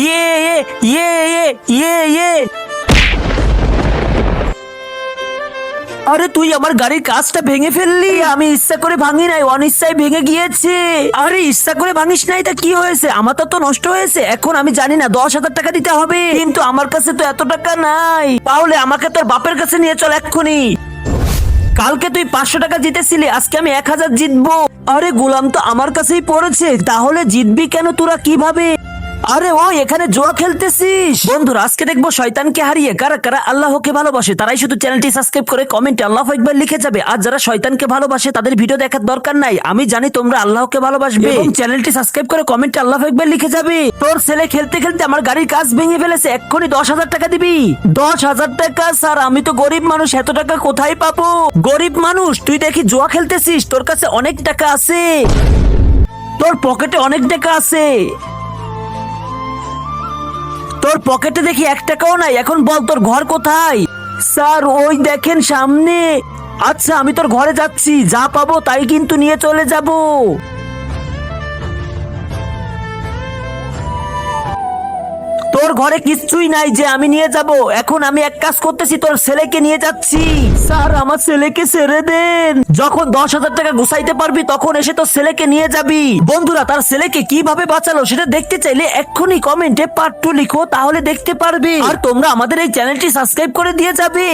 ইয়ে ইয়ে ইয়ে ইয়ে ইয়ে আরে তুই আমার গাড়ির কাজটা ভেঙে ফেললি, আমি ইচ্ছা করে ভাঙি নাই, অনিচ্ছায় ভেঙে গিয়েছে। আরে ইচ্ছা করে ভাঙিস নাই, তা কি হয়েছে? আমার তো নষ্ট হয়েছে, এখন আমি জানি না, দশ হাজার টাকা দিতে হবে। কিন্তু আমার কাছে তো এত টাকা নাই। তাহলে আমাকে তোর বাপের কাছে নিয়ে চল এক্ষুনি। কালকে তুই পাঁচশো টাকা জিতেছিলি, আজকে আমি এক হাজার জিতবো। আরে গোলাম তো আমার কাছেই পড়েছে, তাহলে জিতবি কেন তোরা কীভাবে? আরে ও এখানে জুয়া খেলতেছিস। বন্ধুরা আজকে দেখব শয়তানকে হারিয়ে কারা কারা আল্লাহকে ভালোবাসে। তারাই শুধু চ্যানেলটি সাবস্ক্রাইব করে কমেন্টে আল্লাহ একবার লিখে যাবে। আর যারা শয়তানকে ভালোবাসে তাদের ভিডিও দেখার দরকার নাই। আমি জানি তোমরা আল্লাহকে ভালোবাসবে। এবং চ্যানেলটি সাবস্ক্রাইব করে কমেন্টে আল্লাহ একবার লিখে যাবে। তোর ছেলে খেলতে খেলতে আমার গাড়ির কাজ ভেঙে ফেলেছে। এক্ষুনি দশ হাজার টাকা দিবি। দশ হাজার টাকা? স্যার আমি তো গরিব মানুষ। এত টাকা কোথায় পাবো? গরিব মানুষ তুই দেখি জুয়া খেলতেছিস? তোর কাছে অনেক টাকা আছে। তোর পকেটে অনেক টাকা আছে। তোর পকেটে দেখি এক টাকাও নাই, এখন বল তোর ঘর কোথায়? স্যার, ওই দেখেন সামনে। আচ্ছা আমি তোর ঘরে যাচ্ছি, যা পাবো তাই কিন্তু নিয়ে চলে যাব। তোর ঘরে কিচ্ছুই নাই যে আমি নিয়ে যাব। এখন আমি এক কাজ করতেছি, তোর ছেলেকে নিয়ে যাচ্ছি। স্যার, আমার ছেলেকে ছেড়ে দেন। যখন দশ হাজার টাকা গুছাইতে পারবি, তখন এসে তোর ছেলেকে নিয়ে যাবি। বন্ধুরা, তার ছেলেকে কীভাবে বাঁচালো সেটা দেখতে চাইলে এক্ষুনি কমেন্টে পার্ট টু লিখো, তাহলে দেখতে পারবি। আর তোমরা আমাদের এই চ্যানেলটি সাবস্ক্রাইব করে দিয়ে যাবে।